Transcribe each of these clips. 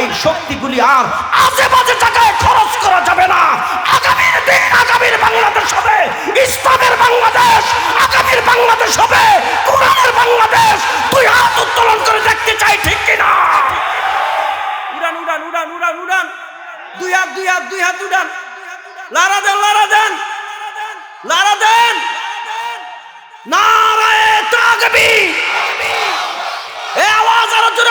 এই শক্তিগুলি আর বাজে জায়গায় খরচ করা যাবে না। আগামীর দিন আগামীর বাংলাদেশ হবে, ইসলামের বাংলাদেশ, আগামীর বাংলাদেশ হবে, কোরআনের বাংলাদেশ। তুই হাত উত্তোলন করে দেখতে চাই, ঠিক কিনা? উড়ান উড়ান উড়ান উড়ান উড়ান। দুই হাত দুই হাত দুই হাত উড়ান। লারা দেন লারা দেন। লারা দেন। নারায়ে তাকবি আওয়াজ হবে।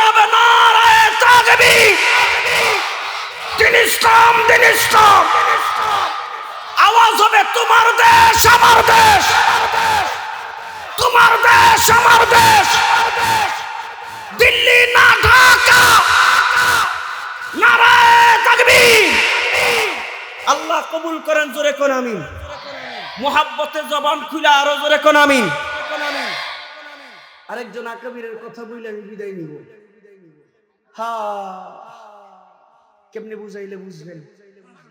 হবে, তোমার দেশ আমার দেশ। তোমার দেশ আমার দেশ। দিল্লি না ঢাকা। নারায়ে আল্লাহ কবুল করেন, জোরে কোন আমিন। মোহাব্বতে জবান খুলে আরও জোরে কোন আমিন। আরেকজন আকাবিরের কথা বইলে আমি বিদায় নিব। হা, কেমনে বুঝাইলে বুঝবেন?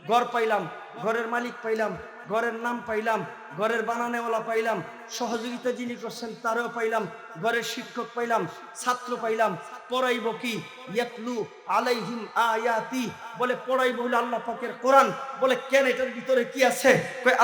ঘর পাইলাম, ঘরের মালিক পাইলাম, ঘরের নাম পাইলাম ঘরের বানানেওয়ালা পাইলাম, সহযোগিতা যিনি করছেন তারও পাইলাম, ঘরের শিক্ষক পাইলাম, ছাত্র পাইলাম, পড়াইব কি? আলাইহিম আয়াতি। বলে পড়াইব হলো আল্লাহ পাকের কোরআন। বলে কেন এটার ভিতরে কি আছে?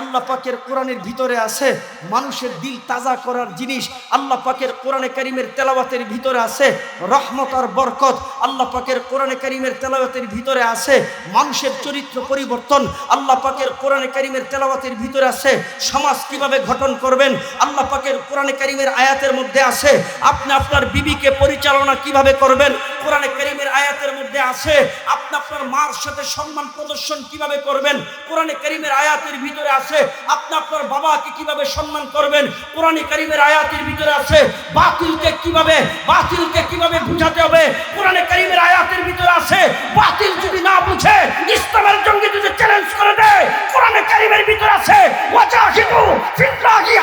আল্লাহ পাকের কোরআনের ভিতরে আছে মানুষের দিল তাজা করার জিনিস। আল্লাহ পাকের কোরআনে কারিমের তেলাওয়াতের ভিতরে আছে রহমত আর বরকত। আল্লাহ পাকের কোরআনে কারিমের তেলাওয়াতের ভিতরে আছে মানুষের চরিত্র পরিবর্তন। আল্লাহ পাকের কোরআনে কারিমের তেলাওয়াতের ভিতরে আছে সমাজ কীভাবে গঠন করবেন? আল্লাহ পাকের কোরআনে কারিমের আয়াতের মধ্যে আছে, আপনি আপনার বিবিকে পরিচালনা কীভাবে করবেন? কোরআনে কারিমের আয়াতের মধ্যে আছে, আপনি আপনার মার সাথে সম্মান প্রদর্শন কীভাবে করবেন? কোরআনে কারিমের আয়াতের ভিতরে আছে, আপনি আপনার বাবাকে কীভাবে সম্মান করবেন? কোরআনে কারিমের আয়াতের ভিতরে আছে, বাতিলকে কীভাবে বাতিলকে কীভাবে বুঝাতে হবে? কোরআনে করিমের আয়াতের ভিতরে আছে, বাতিল যদি না বুঝে, ইসলামের জঙ্গি যদি চ্যালেঞ্জ করে দেয়, কোরআনে কারিমের ভিতরে আছে, ওয়াজাহিদু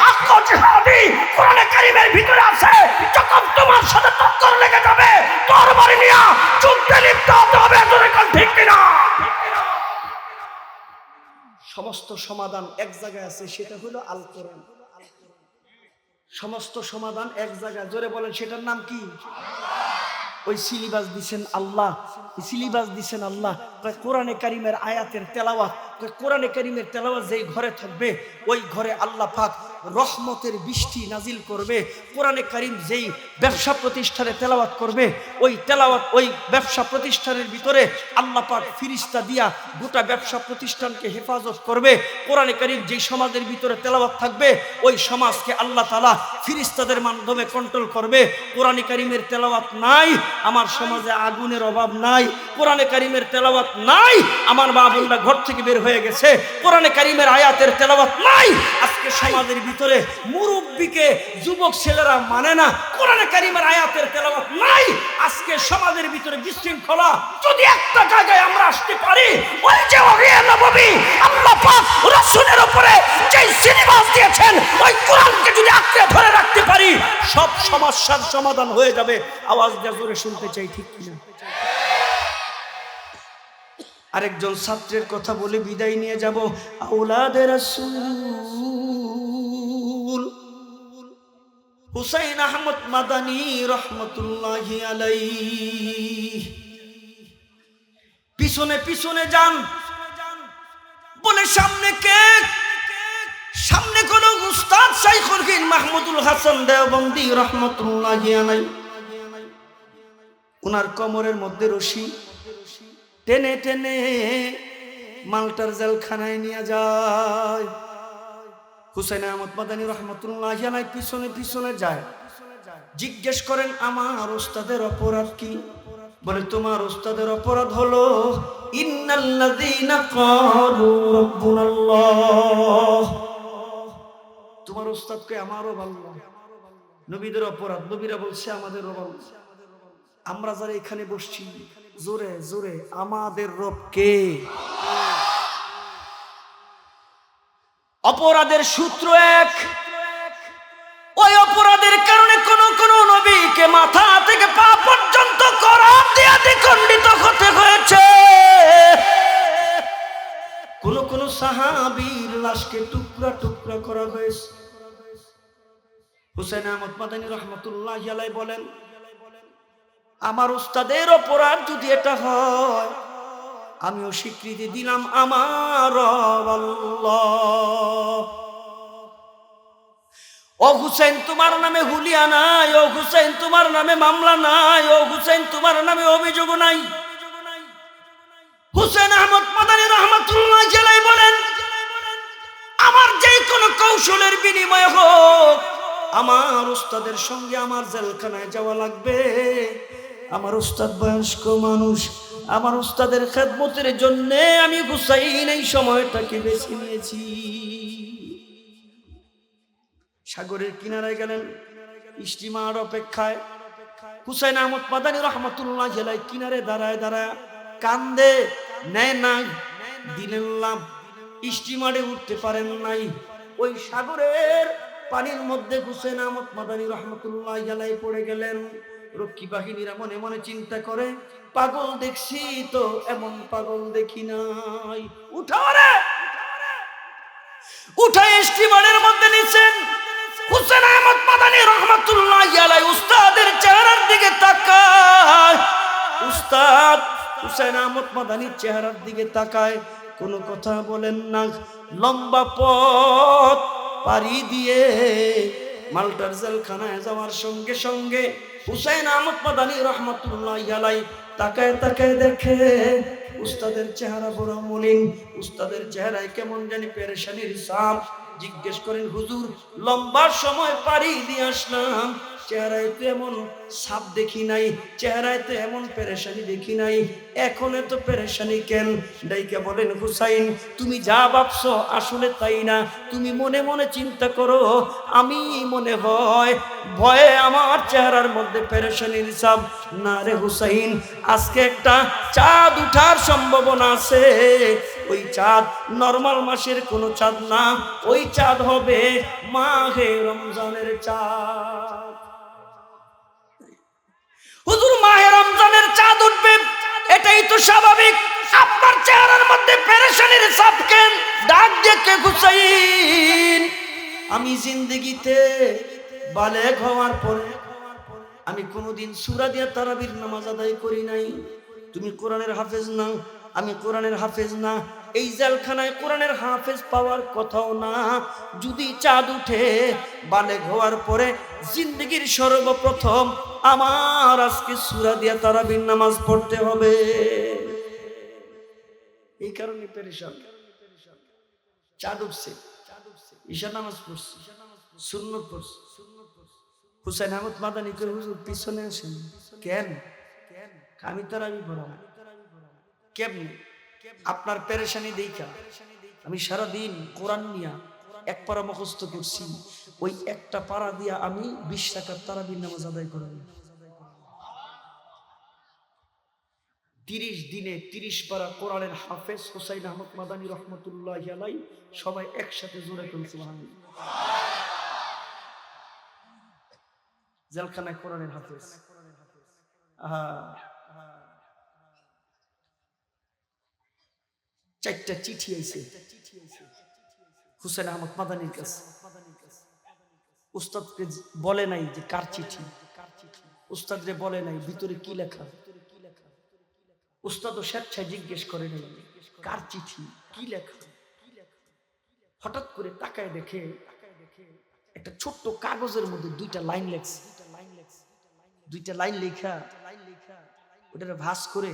হাক্ক জিহাদি? ভিতরে আছে, যখন তোমার সাথে লেগে যাবে যুদ্ধে লিপ্ত হতে হবে ঠিক কিনা? সমস্ত সমাধান এক জায়গায় আছে, সেটা হলো আল কোরআন সমস্ত সমাধান এক জায়গায়, জোরে বলেন, সেটার নাম কি? ওই সিলেবাস দিছেন আল্লাহ সিলেবাস দিছেন আল্লাহ। কোরআনে কারিমের আয়াতের তেলাওয়াত কোরআনে কারিমের তেলাওয়াত যেই ঘরে থাকবে, ওই ঘরে আল্লাহ পাক রহমতের বৃষ্টি নাজিল করবে, কোরআনে কারিম যেই ব্যবসা প্রতিষ্ঠানে তেলাওয়াত করবে, ওই তেলাওয়াত, ওই ব্যবসা প্রতিষ্ঠানের ভিতরে আল্লাহ পাক ফিরিস্তা দিয়া গোটা ব্যবসা প্রতিষ্ঠানকে হেফাজত করবে। কোরআনে কারিম যেই সমাজের ভিতরে তেলাওয়াত থাকবে, ওই সমাজকে আল্লাহ তালা ফিরিস্তাদের মাধ্যমে কন্ট্রোল করবে। কোরআনে কারিমের তেলাওয়াত নাই, আমার সমাজে আগুনের অভাব নাই। কোরআনে কারিমের তেলাওয়াত নাই, আমার মা বোনরা ঘর থেকে বের হয়ে গেছে। কোরআনে কারিমের আয়াতের তেলাওয়াত নাই আজকে সমাজের ভিতরে মুরব্বীকে, যুবক ছেলেরা মানে না। কোরআনে কারিমের আয়াতের তেলাওয়াত নাই। আজকে সমাজের ভিতরে বিশৃঙ্খলা। যদি একটা জায়গায় আমরা আসতে পারি, ওই যে নববী, আল্লাহ পাক রাসূলের উপরে যে সিনেমাস দিয়েছেন, ওই কোরআনকে যদি আঁকড়ে ধরে রাখতে পারি, সব সমস্যার সমাধান হয়ে যাবে। আওয়াজ দিয়ে জোরে শুনতে চাই, ঠিক কিনা? আরেকজন ছাত্রের কথা বলে বিদায় নিয়ে যাব। আউলাদের হুসাইন আহমদ মাদানী রহমতুল্লাহ পিছনে পিছনে যান। বলে, সামনে কে? সামনে কোন উস্তাদ শাইখুল হিন মাহমুদুল হাসান দেওবন্দি রহমতুল্লাহ ওনার কমরের মধ্যে রশি। টেনে টেনে মালটার জেলখানায় নিয়ে যায়। হুসেন আহমদ মাদানী রহমতুল্লাহ আলাই পিছনে পিছনে যায়। জিজ্ঞেস করেন, আমার ওস্তাদের অপরাধ কি? বলে, তোমার ওস্তাদের অপরাধ হলো তোমার ওস্তাদকে আমারও ভালো নবীদের অপরাধ? নবীরা বলছে আমাদের ভালো আমরা যারা এখানে বসছি জোরে জোরে, আমাদের রব কে? অপরাধের সূত্র এক। ওই অপরাধের কারণে কোন কোন নবীকে মাথা থেকে পা পর্যন্ত দ্বিখণ্ডিত হতে হয়েছে। কোন কোন সাহাবীর লাশকে টুকরা টুকরা করা হয়েছে। হুসেন আহমদ মাদানী রহমতুল্লাহ বলেন আমার উস্তাদের অপরাধ যদি এটা হয়, আমিও স্বীকৃতি দিলাম আমার ও হুসেন তোমার নামে হুলিয়া নাই, ও হুসেন তোমার নামে মামলা নাই, ও হুসেন তোমার নামে অভিযোগ নাই। হুসেন আহমদ মাদানী রহমতুল্লাহ জেলাই বলেন, আমার যে কোনো কৌশলের বিনিময় হোক, আমার উস্তাদের সঙ্গে আমার জেলখানায় যাওয়া লাগবে। আমার উস্তাদ বয়স্ক মানুষ, আমার উস্তাদের খেদমতের জন্য আমি হুসাইন এই সময়টাকে বেছে নিয়েছি। সাগরের কিনারায় গেলেন স্টিমার অপেক্ষায়। হুসাইন আহমদ মাদানী রহমতুল্লাহ জেলায় কিনারে দাঁড়ায় দাঁড়ায় কান্দে নেয় না দিলেন লাভ স্টিমারে উঠতে পারেন নাই। ওই সাগরের পানির মধ্যে হুসেন আহমদ মাদানী রহমতুল্লাহ জেলায় পড়ে গেলেন। রক্ষী বাহিনীরা মনে মনে চিন্তা করে, পাগল দেখছি তো, এমন পাগল দেখি নাই। উঠাও রে উঠে স্টিমারের মধ্যে নিছেন। হুসেন আহমদ মাদানী রহমতুল্লাহ আলাই উস্তাদের চেহারার দিকে তাকায়। উস্তাদ হুসেন আহমদ মাদানির চেহারার দিকে তাকায়। কোনো কথা বলেন না। লম্বা পথ পাড়ি দিয়ে মাল্টার জেলখানায় যাওয়ার সঙ্গে সঙ্গে হুসেন আহমদ মাদানী রহমতুল্লাহ আলাই তাকায় তাকায় দেখে উস্তাদের চেহারা বড় মলিন। উস্তাদের চেহারায় কেমন জানি পেরেশানির সাপ জিজ্ঞেস করেন, হুজুর, লম্বা সময় পাড়ি দিয়ে আসলাম। চেহারায় তো এমন সাপ দেখি নাই, চেহারায় তো এমন পেরেশানি দেখি নাই। এখন এত পেরেশানি কেন? ডাইকা বলেন, হুসাইন, তুমি যা ভাবছ আসলে তাই না। তুমি মনে মনে চিন্তা করো, আমি মনে হয় ভয়ে আমার চেহারার মধ্যে পেরেশানির সাপ না রে হুসাইন, আজকে একটা চাঁদ উঠার সম্ভাবনা আছে। ওই চাঁদ নর্মাল মাসের কোনো চাঁদ না, ওই চাঁদ হবে মাহে রমজানের চাঁদ। হুজুর মাহে রমজানের চাঁদ উঠবে, এটাই তো স্বাভাবিক। আপনার চেহারার মধ্যে পেরেশানির চাপ কেন ডাক ডেকে হুসাইন। আমি জিন্দগিতে বালেগ হওয়ার পরে আমি কোনোদিন সুরা দিয়া তারাবির নামাজ আদায় করি নাই। তুমি কোরআনের হাফেজ না, আমি কোরআনের হাফেজ না। এই জেলখানায় কোরআনের হাফেজ পাওয়ার কথাও না। যদি চাঁদ উঠে বালেগ হওয়ার পরে জিন্দগির সর্বপ্রথম আমার আজকে সুরা দিয়া তারাবির নামাজ পড়তে হবে। এই কারণে পেরেশান। চাঁদ উঠছে ঈশা নামাজ পড়ছে, সুন্নত পড়ছে। হুসাইন আহমদ মাদানি করে হুজুর, পিছনে আসেন। কেন? কেন? আমি তারাবি পড়াম কেমনি? আপনার পেরেশানি দেখা আমি সারা দিন কোরআন নিয়া এক পারা মুখস্থ করছি। ওই একটা পারা দিয়া আমি বিশ টাকার তারাবির নামাজ আদায় করাবো তিরিশ দিনে তিরিশ পারা কোরআনের হাফেজ হোসাইন আহমদ মাদানী রহমতুল্লাহ আলাই সবাই একসাথে জোরে তুলছে জেলখানায় কোরআনের হাফেজ। আহা। চারটা চিঠি আইছে। হুসেন আহমদ মাদানির কাছে। উস্তাদকে বলে নাই যে কার চিঠি। উস্তাদ রে বলে নাই, ভিতরে কি লেখা? উস্তাদ স্বেচ্ছায় জিজ্ঞেস করে নাই, কার চিঠি, কি লেখা? হঠাৎ করে তাকায় দেখে একটা ছোট্ট কাগজের মধ্যে দুইটা লাইন লেখছে। দুইটা লাইন লেখা ওটা ভাস করে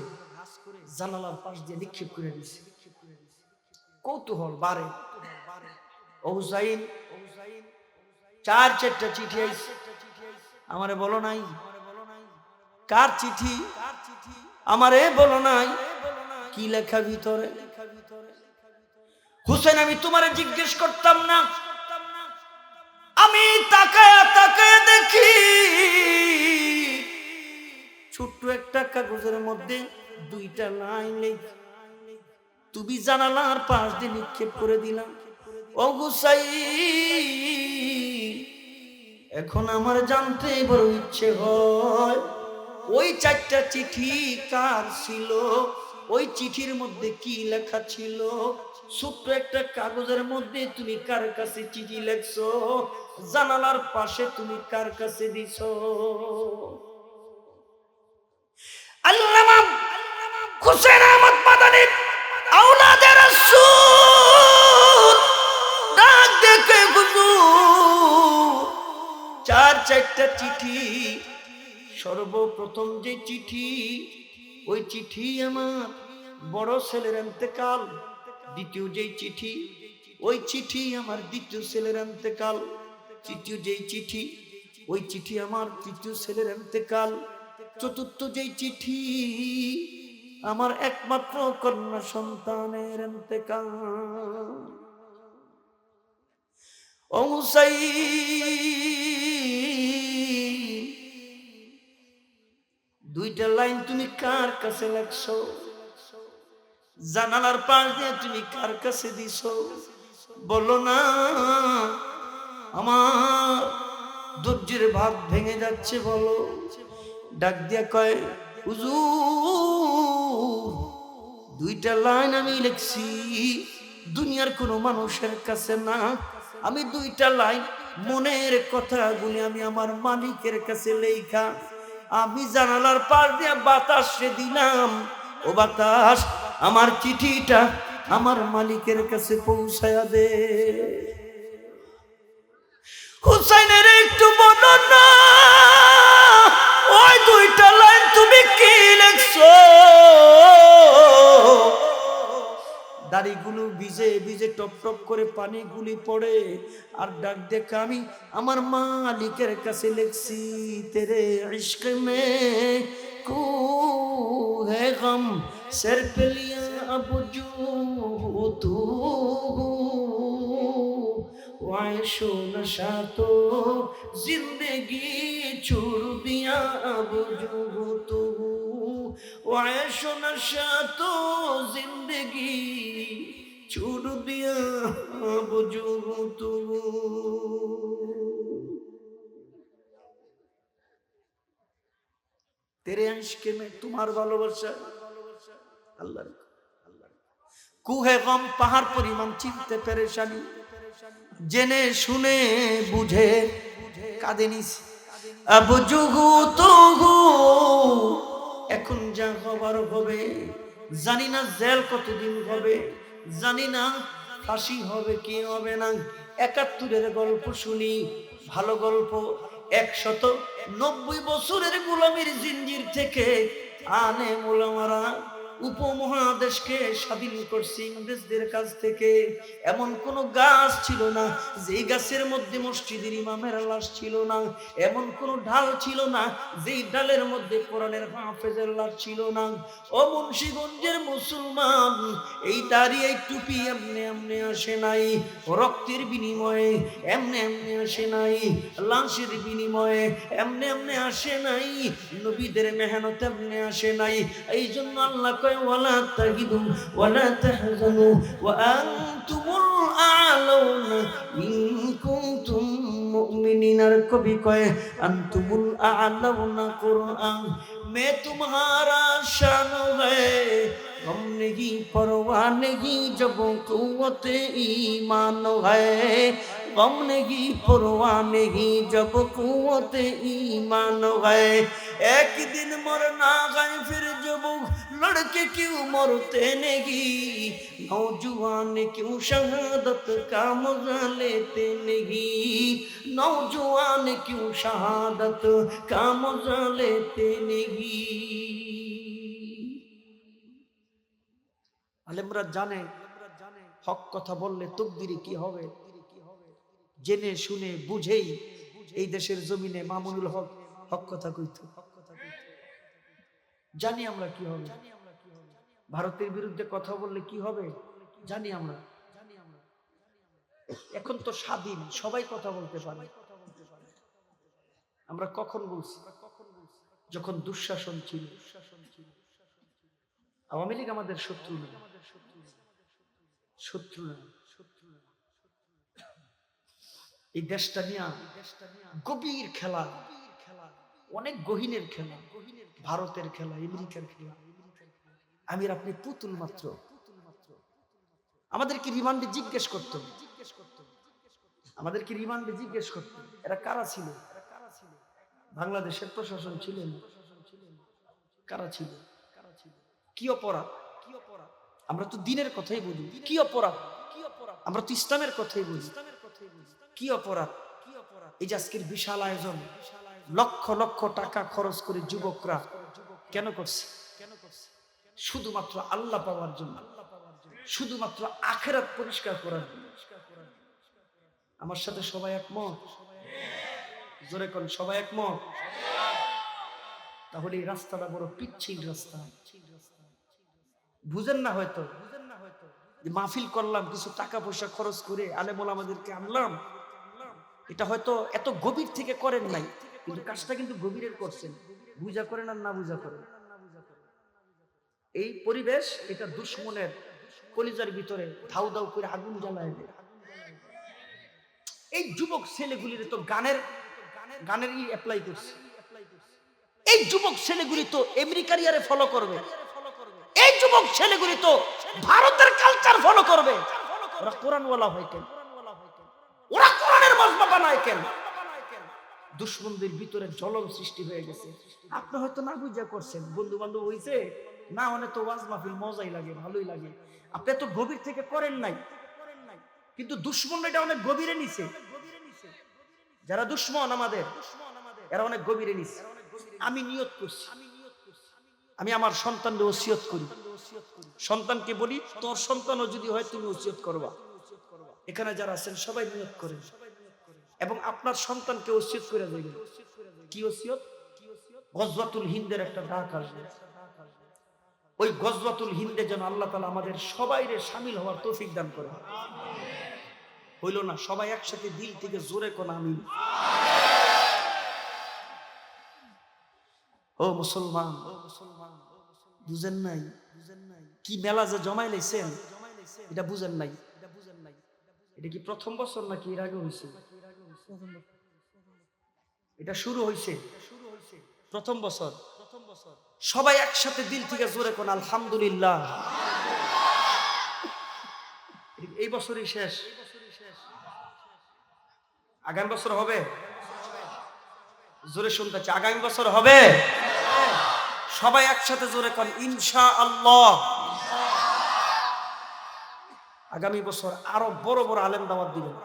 জানালার পাশ দিয়ে নিক্ষেপ করে দিছে কৌতূহল বাড়ে হুসাইন, চার চারটা চিঠি আমারে বলো নাই? কার চিঠি? আমারে বলো নাই? কি লেখা ভিতরে? হুসেন আমি তোমারে জিজ্ঞেস করতাম না। আমি তাকায় তাকায় দেখি, ছোট্ট একটা কাগজের মধ্যে দুইটা লাইন লেখা। তুমি জানালার পাশ দিয়ে নিক্ষেপ করে দিলাম। গুসাই এখন আমার জানতে বড় ইচ্ছে হয়, ওই চারটা চিঠি কার ছিল? ওই চিঠির মধ্যে কি লেখা ছিল? ছোট্ট একটা কাগজের মধ্যে তুমি কার কাছে চিঠি লেখছো? জানালার পাশে তুমি কার কাছে দিছো? হুসেন আহমদ মাদানী। চার, চারটা চিঠি, সর্বপ্রথম যে চিঠি, ওই চিঠি আমার বড় ছেলের এতেকাল দ্বিতীয় যেই চিঠি, ওই চিঠি আমার দ্বিতীয় ছেলের এতেকাল তৃতীয় যেই চিঠি, ওই চিঠি আমার তৃতীয় ছেলের এতেকাল চতুর্থ যেই চিঠি আমার একমাত্র কন্যা সন্তানের হুসাইন দুইটা লাইন তুমি কার কাছে লাগছো জানালার পাশ দিয়ে তুমি কার কাছে দিছো? বলো না, আমার ধৈর্যের ভাব ভেঙে যাচ্ছে বলো। ডাক দিয়া কয় হুজুর, দুইটা লাইন আমি লিখছি। দুনিয়ার কোনো মানুষের কাছে না। আমি দুইটা লাইন মনের কথাগুলি আমি আমার মালিকের কাছে লেখা। আমি জানালার পাশ দিয়ে বাতাসে দিলাম। ও বাতাস, আমার চিঠিটা আমার মালিকের কাছে পৌঁছায়া দে। হুসাইনের একটু বলো না দাড়িগুলো ভিজে ভিজে টপ টপ করে পড়ে, আর ডাক আমি আমার মালিকের কাছে লেখছি, তেরে মে কু হে গম লিয়া জু তু ওয়াইশো নশা তো জিন্দগি ছুড় দিয়া আব তু وعيش نشأت زندگی چھوڑ دیا وجود তেরে আশকে মে তোমার ভালোবাসা। আল্লাহ। কুহে গম পাহাড় পরিমাণ চিনতে পেরেশানি। জেনে শুনে বুঝে কাঁদে নিস বুঝুগু জুগু তগু এখন যা হবার হবে, জানি না জেল কতদিন হবে, জানি না ফাঁসি হবে কি হবে না। একাত্তরের গল্প শুনি, ভালো গল্প। একশত নব্বই বছরের গোলামীর জিঞ্জির থেকে আনে মোলামারা। উপমহাদেশকে স্বাধীন করছে ইংরেজদের কাছ থেকে। এমন কোন গাছ ছিল না, যেই গাছের মধ্যে মসজিদের ইমামের লাশ ছিল না। এমন কোন ঢাল ছিল না, যেই ডালের মধ্যে কোরআনের হাফেজের লাশ ছিল না। ও মুন্সিগঞ্জের মুসলমান, এই দাড়ি এই টুপি এমনি এমনি আসে নাই। রক্তের বিনিময়ে এমনি এমনি আসে নাই। লাশের বিনিময়ে এমনি এমনি আসে নাই। নবীদের মেহনত এমনি আসে নাই। এই জন্য আল্লাহ করে ওয়ালা তাহিনু ওয়ালা তাহজানু, ওয়া আনতুমুল আলাউনা ইন কুনতুম মুমিনিনার কবি কয়, আনতুমুল আলাউনা কুরআন, মে তুমহারা শান হ্যায় غم نہیں پرواہ نہیں جب قوت ایمان ہے गम नहीं परवाह नहीं जब कुवत ईमान है एक दिन मरना है फिर जब लड़के क्यों मरते नहीं नौजवान क्यों शहादत का मजा लेते नहीं नौजवान क्यों शहादत का मजा लेते नहीं আলেমরা জানে হক কথা বললে তকদিরে কি হবে জেনে, শুনে, বুঝেই এই দেশের জমিনে মামুনুল হক হক কথা কইত। জানি আমরা কি হবে। ভারতের বিরুদ্ধে কথা বললে কি হবে? জানি আমরা। এখন তো স্বাধীন, সবাই কথা বলতে পারে। আমরা কখন বলছি? যখন দুঃশাসন ছিল। আওয়ামী লীগ আমাদের শত্রু না শত্রু না এই দেশটা নিয়ে গভীর খেলা। অনেক গহীনের খেলা। ভারতের খেলা, আমেরিকার খেলা। আমি আপনি পুতুল মাত্র। আমাদেরকে রিমান্ডে জিজ্ঞেস করতো। আমাদেরকে রিমান্ডে জিজ্ঞেস করতো, এরা কারা ছিল? বাংলাদেশের প্রশাসন ছিলেন। কারা ছিল? কি অপরাধ? কি অপরাধ আমরা তো দিনের কথাই বলি। কি অপরাধ কি অপরাধ? আমরা তো ইসলামের কথাই বলি। কি অপরাধ? এই যে আজকের বিশাল আয়োজন, লক্ষ লক্ষ টাকা খরচ করে যুবকরা কেন করছে? শুধুমাত্র আল্লাহ পাওয়ার জন্য, শুধুমাত্র আখেরাত পরিষ্কার করার জন্য। আমার সাথে সবাই একমত? জোরে কোন সবাই একমত? তাহলে এই রাস্তাটা বড় পিচ্ছিল রাস্তা। বুঝেন না হয়তো মাহফিল করলাম, কিছু টাকা পয়সা খরচ করে আলেমুল আমাদেরকে আনলাম। এটা হয়তো এত গভীর থেকে করেন নাই, কিন্তু কাজটা কিন্তু গভীরের করছেন। বুঝা করেন আর না বুঝা করেন। এই পরিবেশ, এটা দুশ্মনের কলিজার ভিতরে ধাউ ধাউ করে আগুন জ্বালায় দেয়। এই যুবক ছেলেগুলির তো গানের গানের ই অ্যাপ্লাই করছে। এই যুবক ছেলেগুলি তো আমেরিকার ইয়ারে ফলো করবে। এই যুবক ছেলেগুলি তো ভারতের কালচার ফলো করবে। ওরা কোরআনওয়ালা হয় কেন? ওরা কোরআনের মজমা বানায় কেন? দুশ্মনদের ভিতরে সৃষ্টি হয়ে গেছে। আপনি হয়তো না বুঝা করছেন বন্ধু বান্ধব হইছে, না তো ওয়াজ মাহফিল মজাই লাগে, ভালোই লাগে। আপনি এত গভীর থেকে করেন নাই। কিন্তু দুশ্মন এটা অনেক গভীরে নিছে। যারা দুশ্মন আমাদের, এরা অনেক গভীরে নিছে। আমি নিয়ত করছি। আমি আমার সন্তানকে ওসিয়ত করি। সন্তানকে বলি, তোর সন্তানও যদি হয় তুমি ওসিয়ত করবা। এখানে যারা আছেন, সবাই নিয়ত করেন। এবং আপনার সন্তানকে ওসিয়ত করে দেবেন কি ওসিয়ত? গজবাতুল হিন্দের একটা ডাক আসবে। ওই গজবাতুল হিন্দে যেন আল্লাহ তালা আমাদের সবাইরে সামিল হওয়ার তৌফিক দান করে হইল না, সবাই একসাথে দিল থেকে জোরে কোন আমি ও মুসলমান ও মুসলমান বুঝেন নাই? কি মেলা যে জমাই লাইছেন, এটা বুঝেন নাই? এটা কি প্রথম বছর নাকি এর আগে হয়েছে এটা শুরু হয়েছে প্রথম বছর। সবাই একসাথে দিল থেকে জোরে কোন আলহামদুলিল্লাহ। এই বছরই শেষ। আগামী বছর হবে? জোরে শুনতে আগামী বছর হবে? সবাই একসাথে জোরে কন ইনশা আল্লাহ আগামী বছর আরও বড় বড় আলেম দাওয়াত দিবেন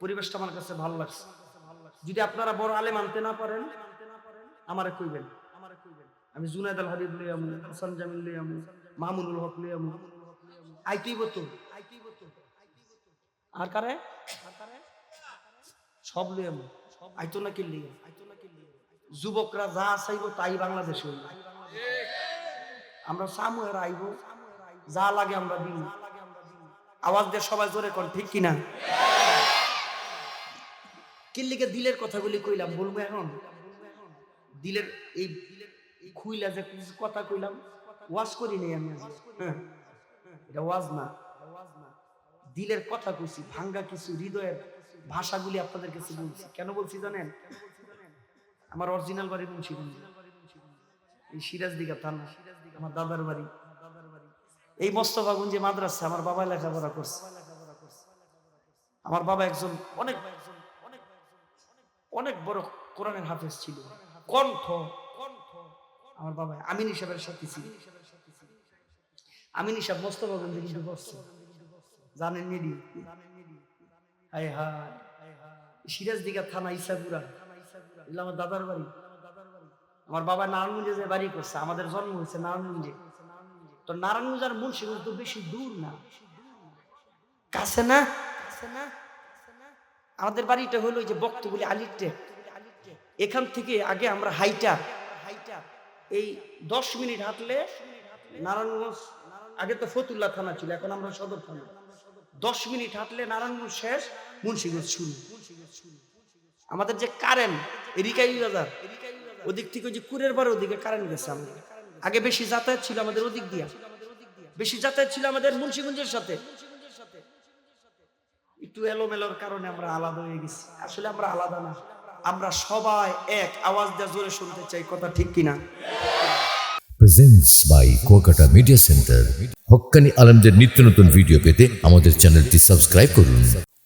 পরিবেশটা আমার কাছে ভালো লাগছে। যদি আপনারা বড় আলেম আনতে না পারেন, আমারে কইবেন। আমি জুনায়দ আল হাবিব লই আমু, হাসান জামিল লই আমু, মামুনুল হক লই আমু। আইতেই বতো আর কারে? সব লই আমু। আইতো না কিল্লি। যুবকরা যা চাইব তাই বাংলাদেশে আমরা সামু এর আইব, যা লাগে আমরা দিব। আওয়াজ দিয়ে সবাই জোরে কর ঠিক কিনা? কিল্লিকে দিলের কথাগুলি কইলাম, বলব এখন? দিলের এই খুইলা যে কথা কইলাম, ওয়াজ করি নেই আমি। হ্যাঁ এটা ওয়াজ না। দিলের কথা কইছি, ভাঙ্গা কিছু হৃদয়ের ভাষাগুলি আপনাদের কাছে বলছি। কেন বলছি জানেন? আমার অরিজিনাল বাড়ি মুন্সিগঞ্জ। এই সিরাজ দিঘা থানা, আমার দাদার বাড়ি। এই মোস্তফাগঞ্জে মাদ্রাসা, আমার বাবা লেখাপড়া করছে। আমার বাবা একজন অনেক অনেক বড় কোরআনের হাফেজ ছিল। কণ্ঠ, আমার বাবা আমিন হিসাবের সাথে ছিল। আমিন হিসাব মোস্তফাগঞ্জে কিন্তু বসছে জানেন নিডি হায় হায়। সিরাজ দিঘা থানা ইসাপুরা আমার দাদার বাড়ি। আমার বাবা নারায়ণগঞ্জে যে বাড়ি করছে, আমাদের জন্ম হয়েছে নারায়ণগঞ্জে। তো নারায়ণগঞ্জ আর মুন্সিগঞ্জ তো বেশি দূর না। কাছে না? আমাদের বাড়িটা হলো যে বক্তগুলি আলিটে এখান থেকে আগে আমরা হাইটা। হাইটা এই দশ মিনিট হাঁটলে নারায়ণগঞ্জ, আগে তো ফতুল্লা থানা ছিল, এখন আমরা সদর থানা। দশ মিনিট হাঁটলে নারায়ণগঞ্জ শেষ মুন্সিগঞ্জ শুরু মুন্সিগঞ্জ শুরু। আমাদের যে কারেন্ট এরিকাই বাজার, ওদিক থেকে যে কুরের বার ওদিকে কারেন্ট গেছে আগে বেশি যাতায়াত ছিল আমাদের ওদিক দিয়া। বেশি যাতায়াত ছিল আমাদের মুন্সিগঞ্জের সাথে। একটু এলোমেলোর কারণে আমরা আলাদা হয়ে গেছি। আসলে আমরা আলাদা না। আমরা সবাই এক। আওয়াজ দিয়ে জোরে শুনতে চাই, কথা ঠিক কিনা? Presents by Kuakata media centre Haqqani আলমদের নিত্য নতুন ভিডিও পেতে আমাদের চ্যানেলটি সাবস্ক্রাইব করুন।